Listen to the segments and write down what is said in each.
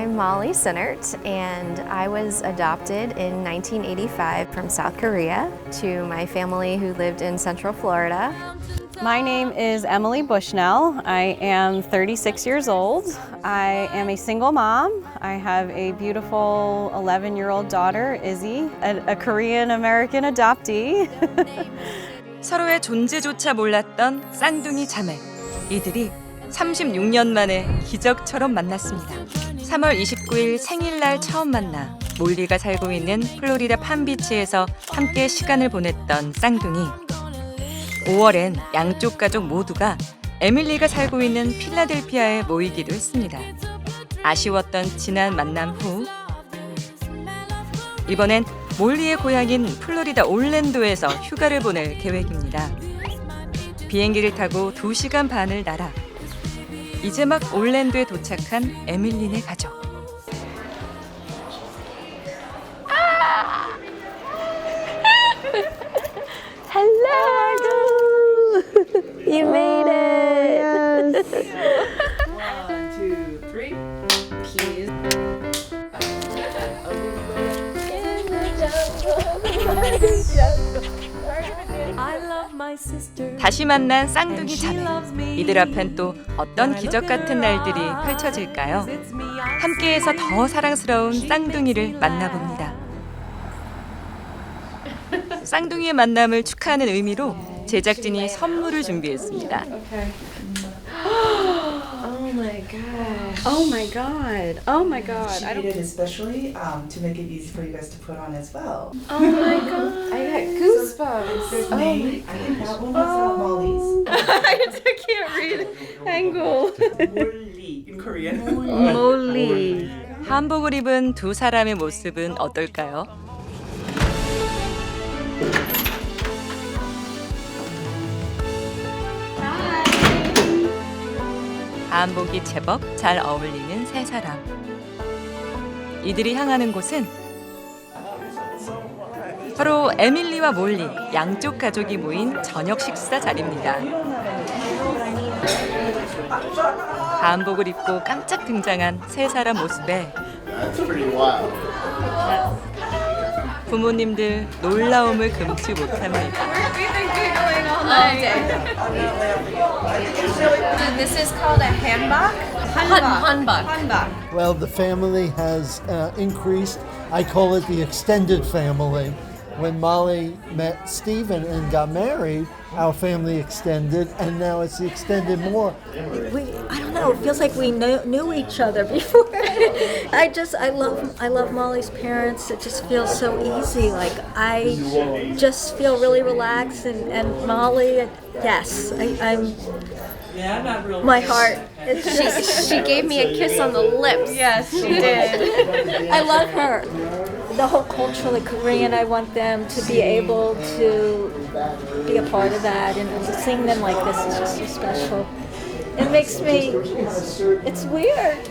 I'm Molly Sinnert, and I was adopted in 1985 from South Korea to my family who lived in Central Florida. My name is Emily Bushnell. I am 36 years old. I am a single mom. I have a beautiful 11 year old daughter, Izzy, a, a Korean American adoptee. 서로의 존재조차 몰랐던 쌍둥이 자매. 이들이 36년 만에 기적처럼 만났습니다. 3월 29일 생일날 처음 만나 몰리가 살고 있는 플로리다 팜비치에서 함께 시간을 보냈던 쌍둥이. 5월엔 양쪽 가족 모두가 에밀리가 살고 있는 필라델피아에 모이기로 했습니다. 아쉬웠던 지난 만남 후 이번엔 몰리의 고향인 플로리다 올랜도에서 휴가를 보낼 계획입니다. 비행기를 타고 2시간 반을 날아 이제 막 올랜도에 도착한 에밀린의 가족. Hello! you made it! 다시 만난 쌍둥이 자매. 이들 앞엔 또 어떤 기적 같은 날들이 펼쳐질까요? 함께해서 더 사랑스러운 쌍둥이를 만나봅니다. 쌍둥이의 만남을 축하하는 의미로 제작진이 선물을 준비했습니다. Oh my god. Oh my god. Oh my god. She made it especially um, to make it easy for you guys to put on as well. Oh my god. I got goosebumps. There's Oh my May, and that one was uh, Molly's. I can't read angle. Molly in Korean. Molly. 한복을 입은 두 사람의 모습은 어떨까요? 한복이 제법 잘 어울리는 세 사람. 이들이 향하는 곳은 바로 에밀리와 몰리 양쪽 가족이 모인 저녁 식사 자리입니다. 한복을 입고 깜짝 등장한 세 사람 모습에. 부모님들 놀라움을 금치 못합니다. This is called a hanbok. Hanbok. Hanbok. Well, the family has uh, increased. I call it the extended family. When Molly met Stephen and got married, our family extended, and now it's extended more. we I don't know. It feels like we knew, knew each other before. I just I love I love Molly's parents. It just feels so easy. Like I just feel really relaxed, and, and Molly, yes, I, I'm. My heart. She, she gave me a kiss on the lips. Yes, she did. I love her. The whole culture, like Korean, I want them to be able to be a part of that, and to sing them like this is just so special. It makes me. It's weird.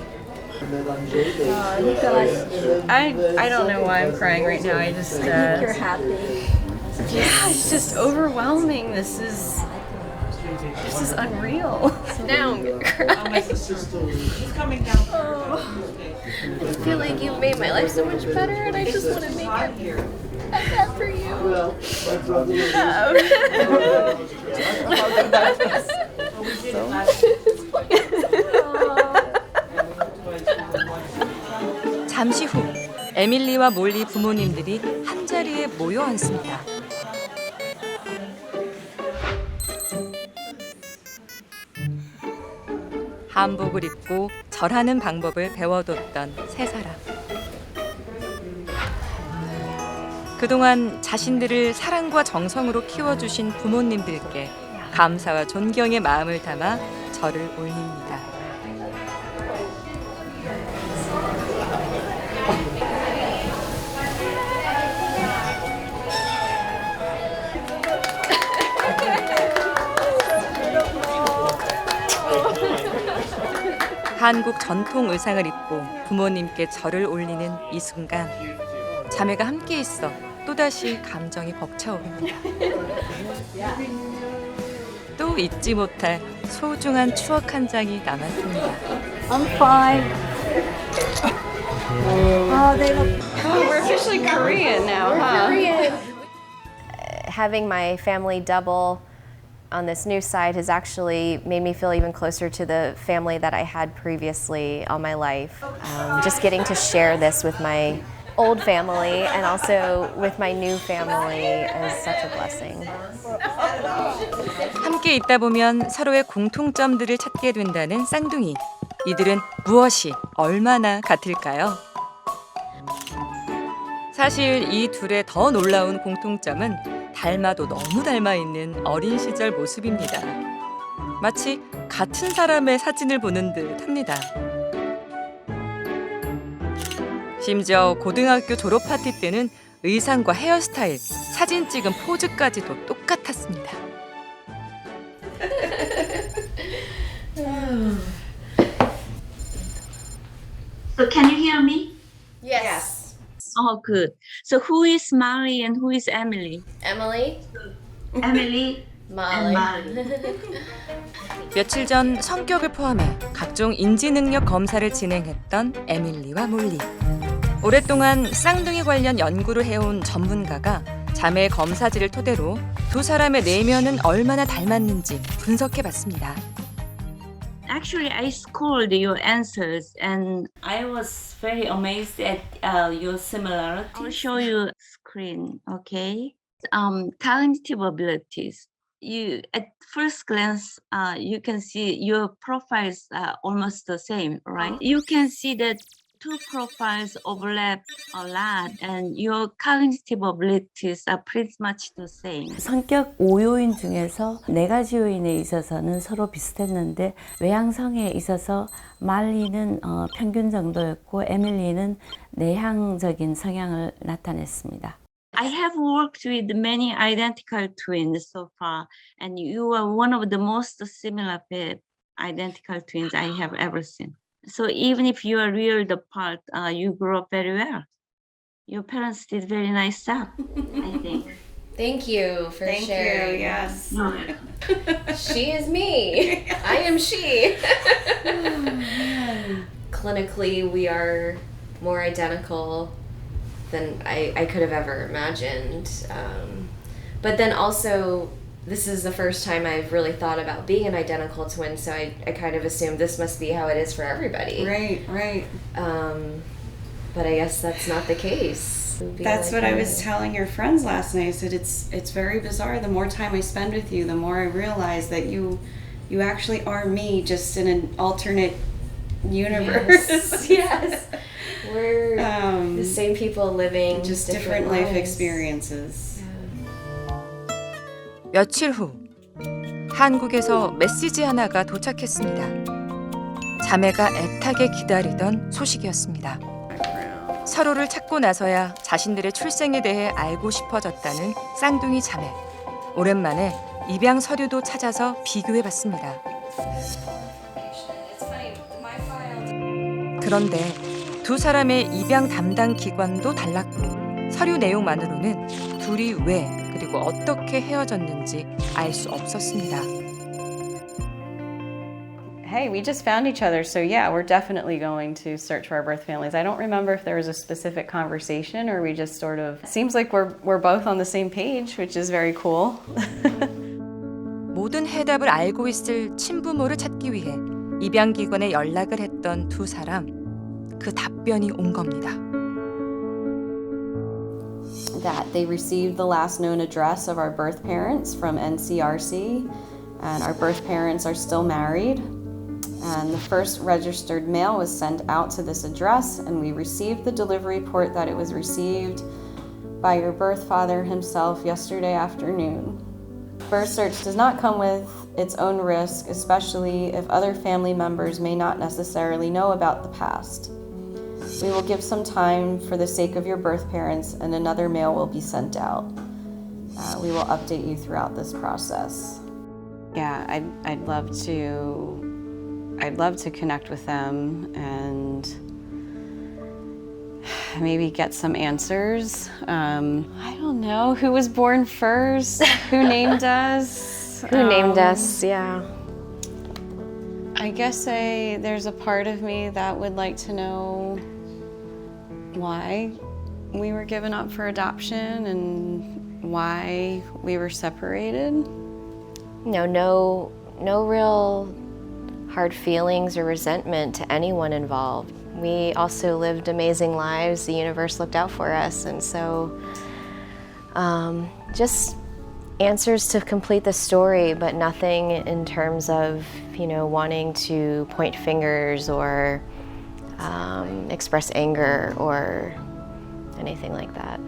you. I I don't know why I'm crying right now. I just I think you're uh, happy. yeah, it's just overwhelming. This is this is unreal. Now I'm gonna cry. I feel like you've made my life so much better, and I just want to make it better for you. 잠시 후 에밀리와 몰리 부모님들이 한 자리에 모여 앉습니다. 한복을 입고 절하는 방법을 배워뒀던 세 사람. 그동안 자신들을 사랑과 정성으로 키워주신 부모님들께 감사와 존경의 마음을 담아 절을 올립니다. 한국 전통 의상을 입고 부모님께 절을 올리는 이 순간 자매가 함께 있어 또다시 감정이 벅차오릅니다. 또 잊지 못할 소중한 추억 한 장이 남았습니다. I'm fine. Oh, they look Oh, we're officially Korean now, huh? Having my family double on this new side has actually made me feel even closer to the family that I had previously all my life. Um, just getting to share this with my old family and also with my new family is such a blessing. 함께 있다 보면 서로의 공통점들을 찾게 된다는 쌍둥이. 이들은 무엇이 얼마나 같을까요? 사실 이 둘의 더 놀라운 공통점은 닮아도 너무 닮아 있는 어린 시절 모습입니다. 마치 같은 사람의 사진을 보는 듯 합니다. 심지어 고등학교 졸업 파티 때는 의상과 헤어스타일, 사진 찍은 포즈까지도 똑같았습니다. So can you hear me? Yes. Oh, good. So who is Molly and who is Emily? Emily, Emily and Molly. 며칠 전 성격을 포함해 각종 인지 능력 검사를 진행했던 에밀리와 몰리. 오랫동안 쌍둥이 관련 연구를 해온 전문가가 자매 검사지를 토대로 두 사람의 내면은 얼마나 닮았는지 분석해 봤습니다. Actually, I scored your answers and I was very amazed at uh, your similarity. I'll show you screen, okay? Um, cognitive abilities. You at first glance, uh, you can see your profiles are almost the same, right? You can see that two profiles overlap a lot, and your cognitive abilities are pretty much the same. 성격 5요인 중에서 네 가지 요인에 있어서는 서로 비슷했는데 외향성에 있어서 말리는 어, 평균 정도였고 에밀리는 내향적인 성향을 나타냈습니다. I have worked with many identical twins so far, and you are one of the most similar pair identical twins I have ever seen. So even if you are reared apart, uh, you grew up very well. Your parents did very nice job, I think. Thank you for Thank sharing. you. Yes. She is me. I am she. Clinically, we are more identical than I, I could have ever imagined. Um, but then also, this is the first time I've really thought about being an identical twin, so I, I kind of assumed this must be how it is for everybody. Right, right. Um, but I guess that's not the case. It would be That's like what I was telling your friends last night. I said it's it's very bizarre. The more time I spend with you, the more I realize that you you actually are me, just in an alternate universe. Yes. yes. We're um, the same people living just different, life experiences. 며칠 후 한국에서 메시지 하나가 도착했습니다. 자매가 애타게 기다리던 소식이었습니다. 서로를 찾고 나서야 자신들의 출생에 대해 알고 싶어졌다는 쌍둥이 자매. 오랜만에 입양 서류도 찾아서 비교해 봤습니다. 그런데 두 사람의 입양 담당 기관도 달랐고 서류 내용만으로는 둘이 왜 그리고 어떻게 헤어졌는지 알 수 없었습니다. Hey, we just found each other, so yeah, we're definitely going to search for our birth families. I don't remember if there was a specific conversation or we just sort of seems like we're we're both on the same page, which is very cool. 모든 해답을 알고 있을 친부모를 찾기 위해 입양 기관에 연락을 했던 두 사람. 그 답변이 온 겁니다. That they received the last known address of our birth parents from NCRC, and our birth parents are still married. And the first registered mail was sent out to this address, and we received the delivery report that it was received by your birth father himself yesterday afternoon. Birth search does not come with its own risk, especially if other family members may not necessarily know about the past. We will give some time for the sake of your birth parents, and another mail will be sent out. Uh, we will update you throughout this process. Yeah, I'd, I'd love to. I'd love to connect with them and maybe get some answers. Um, I don't know who was born first, who named us, Who named Um, us? Yeah. I guess I there's a part of me that would like to know why we were given up for adoption and why we were separated. Know, no, no real hard feelings or resentment to anyone involved. We also lived amazing lives. The universe looked out for us, and so um, just answers to complete the story, but nothing in terms of you know wanting to point fingers or um, express anger or anything like that.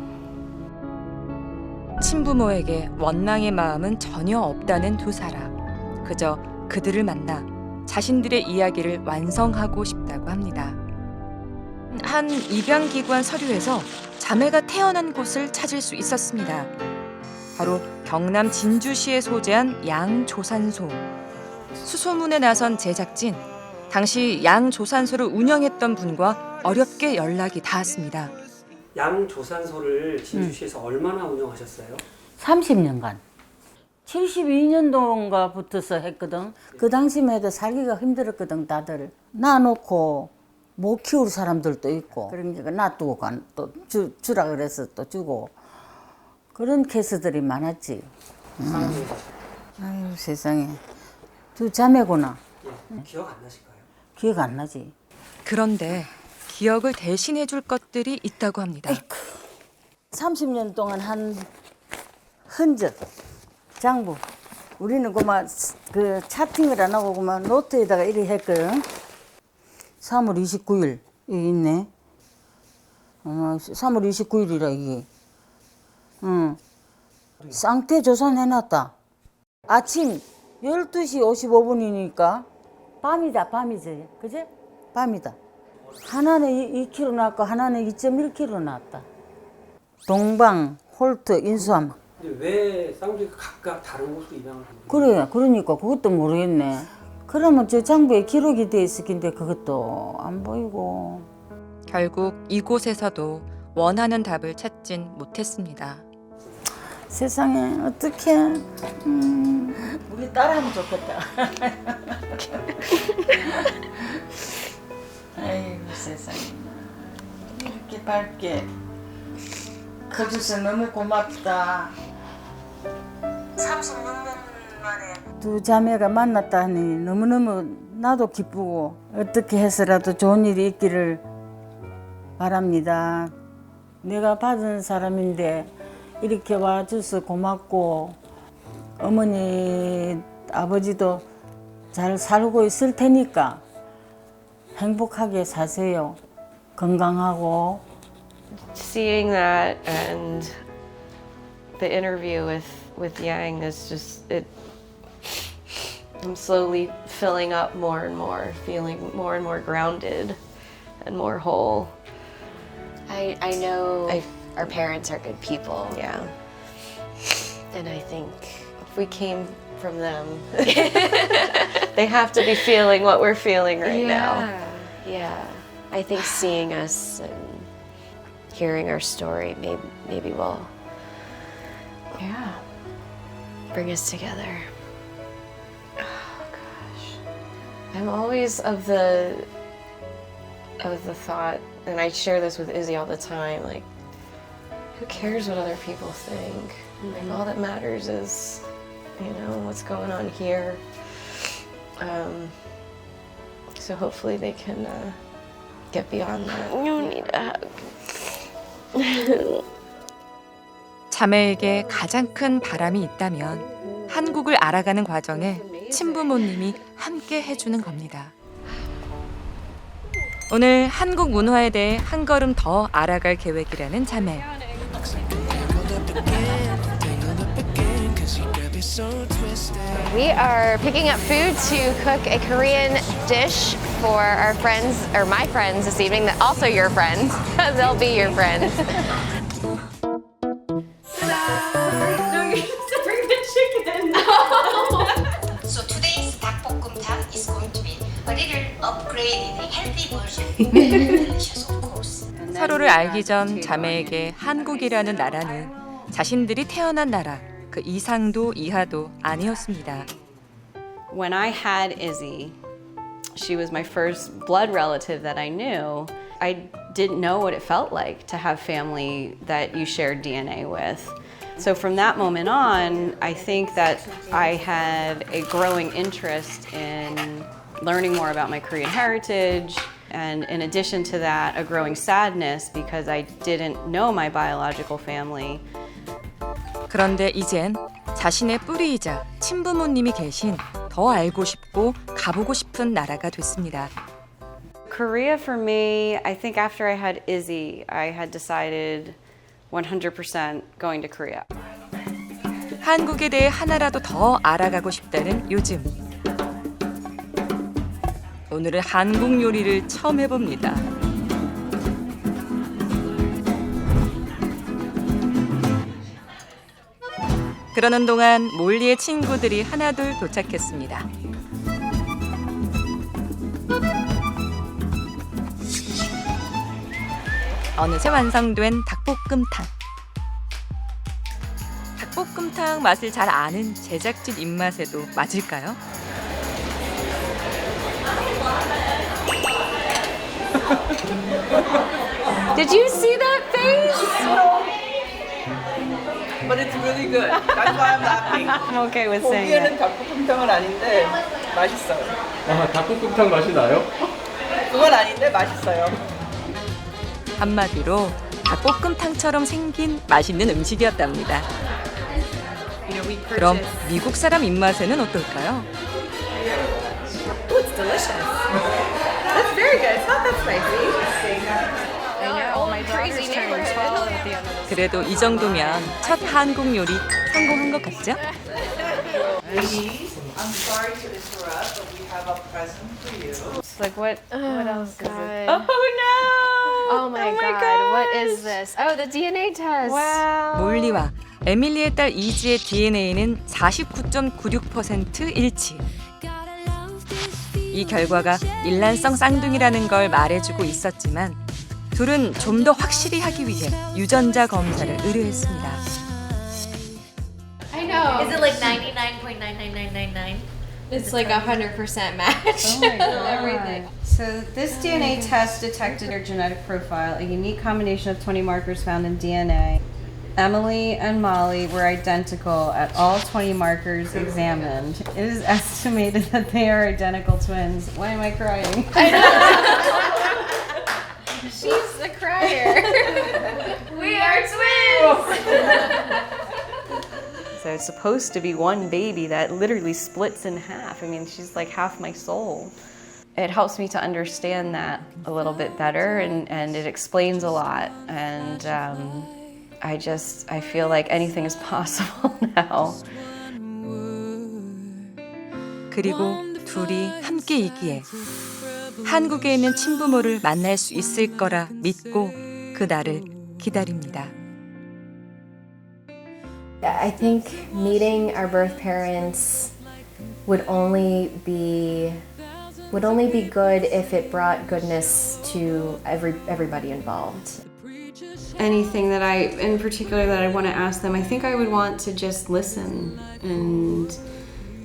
친부모에게 원망의 마음은 전혀 없다는 두 사람. 그저 그들을 만나 자신들의 이야기를 완성하고 싶다고 합니다. 한 입양기관 서류에서 자매가 태어난 곳을 찾을 수 있었습니다. 바로 경남 진주시에 소재한 양조산소. 수소문에 나선 제작진, 당시 양 조산소를 운영했던 분과 어렵게 연락이 닿았습니다. 양 조산소를 진주시에서 얼마나 운영하셨어요? 30년간 72년도인가 붙어서 했거든. 그 당시만 해도 살기가 힘들었거든, 다들. 놔놓고 못 키울 사람들도 있고. 그러니까 놔두고 간, 또 주, 주라 그래서 또 주고. 그런 케이스들이 많았지. 상황이 아유, 세상에. 두 자매구나. 예, 기억 안 나실까요? 기억 안 나지. 그런데 기억을 대신해 줄 것들이 있다고 합니다. 30년 동안 한 흔적, 장부. 우리는 그만 그 차팅을 안 하고 그만 노트에다가 이리 했거든. 3월 29일 여기 있네. 어, 3월 29일이라 이게. 응. 쌍태 조선 해놨다. 아침 12시 55분이니까 밤이다, 밤이지. 그제? 밤이다. 하나는 2kg 나왔고 하나는 2.1kg 나왔다. 동방, 홀트, 인수함. 근데 왜 쌍둥이가 각각 다른 곳으로 입양을 한 거예요? 그래, 그러니까 그것도 모르겠네. 그러면 저 장부에 기록이 돼 있을 텐데 그것도 안 보이고. 결국 이곳에서도 원하는 답을 찾진 못했습니다. 세상에 어떡해. 음, 우리 딸하면 좋겠다. 아이고 세상에. 이렇게 밝게 커줘서 너무 고맙다. 36년 만에 두 자매가 만났다 하니 너무너무 나도 기쁘고 어떻게 해서라도 좋은 일이 있기를 바랍니다. 내가 받은 사람인데 이렇게 와줘서 고맙고 어머니 아버지도 잘 살고 있을 테니까 행복하게 사세요. 건강하고 seeing that and the interview with with Yang is just it I'm slowly filling up more and more, feeling more and more grounded and more whole. I, I know I- our parents are good people. Yeah. And I think If we came from them, they have to be feeling what we're feeling right now. Yeah. I think seeing us and hearing our story maybe maybe will yeah bring us together. Oh gosh. I'm always of the of the thought, and I share this with Izzy all the time, like who cares what other people think? Like all that matters is, you know, what's going on here. Um, so hopefully they can uh, get beyond that. You need a hug. 자매에게 가장 큰 바람이 있다면 한국을 알아가는 과정에 친부모님이 함께 해주는 겁니다. 오늘 한국 문화에 대해 한 걸음 더 알아갈 계획이라는 자매. We are picking up food to cook a Korean dish for our friends, or my friends this evening, that also your friends. They'll be your friends. So today's 닭볶음탕 is going to be a little upgraded, healthy version. Delicious, of course. 서로를 알기 전 자매에게 한국이라는 나라는 자신들이 태어난 나라 그 이상도 이하도 아니었습니다. When I had Izzy, She was my first blood relative that I knew. I didn't know what it felt like to have family that you shared DNA with. So from that moment on, I think that I had a growing interest in learning more about my Korean heritage. And in addition to that, a growing sadness because I didn't know my biological family. 그런데 이젠 자신의 뿌리이자 친부모님이 계신 더 알고 싶고 가보고 싶은 나라가 됐습니다. Korea for me, I think after I had Izzy, I had decided 100% going to Korea. 한국에 대해 하나라도 더 알아가고 싶다는 요즘. 오늘은 한국 요리를 처음 해봅니다. 그러는 동안 몰리의 친구들이 하나둘 도착했습니다. 어느새 완성된 닭볶음탕. 닭볶음탕 맛을 잘 아는 제작진 입맛에도 맞을까요? Did you see that face? But it's really good. That's why I'm laughing. I'm okay with saying it. 닭볶음탕은 아닌데 맛있어요. 아, 닭볶음탕 맛이 나요? 그건 아닌데 맛있어요. 한마디로 닭볶음탕처럼 생긴 맛있는 음식이었답니다. 그럼 미국 사람 입맛에는 어떨까요? Oh, it's delicious. That's very good. It's not that spicy. 그래도 이 정도면 첫 한국 요리 성공한 것 같죠? Ladies, I'm sorry to interrupt, but we have a present for you. It's like what? what else is it? Oh no! Oh my, Oh my god, what is this? Oh, the DNA test. Wow. 몰리와 에밀리의 딸 이지의 DNA는 49.96% 일치. 이 결과가 일란성 쌍둥이라는 걸 말해주고 있었지만 둘은 좀 더 확실히 하기 위해 유전자 검사를 의뢰했습니다. I know. Is it like 99.99999? It's like a hundred percent match. Oh my God. Everything. So this DNA test detected her genetic profile, a unique combination of 20 markers found in DNA. Emily and Molly were identical at all 20 markers examined. It is estimated that they are identical twins. Why am I crying? So it's supposed to be one baby that literally splits in half. I mean, she's like half my soul. It helps me to understand that a little bit better, and, and it explains a lot. And um, I just, I feel like anything is possible now. 그리고 둘이 함께이기에 한국에 있는 친부모를 만날 수 있을 거라 믿고 그 날을 기다립니다. I think meeting our birth parents would only be would only be good if it brought goodness to every everybody involved. Anything that I, in particular, that I want to ask them, I think I would want to just listen and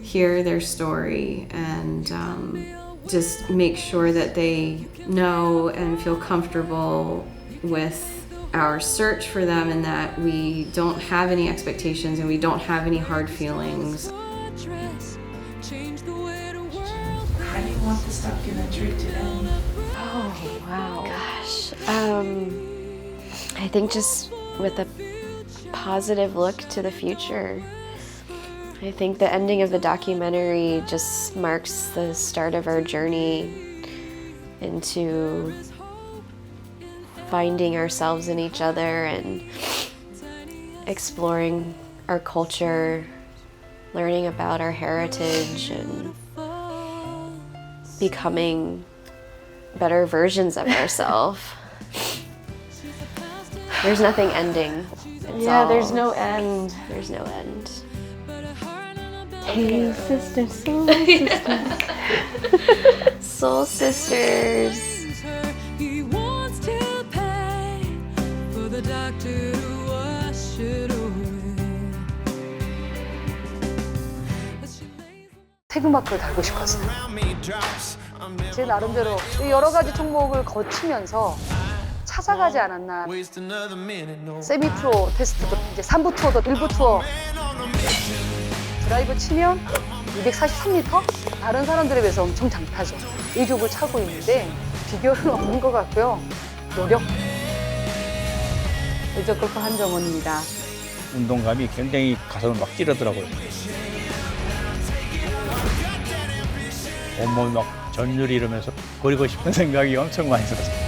hear their story and um, just make sure that they know and feel comfortable with our search for them and that we don't have any expectations and we don't have any hard feelings. How do you want this documentary to end? Oh wow. Gosh. Um I think just with a positive look to the future. I think the ending of the documentary just marks the start of our journey into finding ourselves in each other and exploring our culture, learning about our heritage, and becoming better versions of ourselves. There's nothing ending. It's Yeah, all- there's no end. There's no end. Hey, sister, soul Soul sisters. Doctor. 태극마크를 달고 싶었어요. 제 나름대로 이 여러 가지 종목을 거치면서 찾아가지 않았나. 세미 프로 테스트도 이제 3부 투어도 1부 투어. 드라이브 치면 243m? 다른 사람들에 비해서 엄청 장타죠. 이 족을 차고 있는데 비교는 없는 것 같고요. 노력. 의적 골프 한정원입니다. 운동감이 굉장히 가슴을 막 찌르더라고요. 온몸이 막 전율이 이러면서 버리고 싶은 생각이 엄청 많이 들었어요.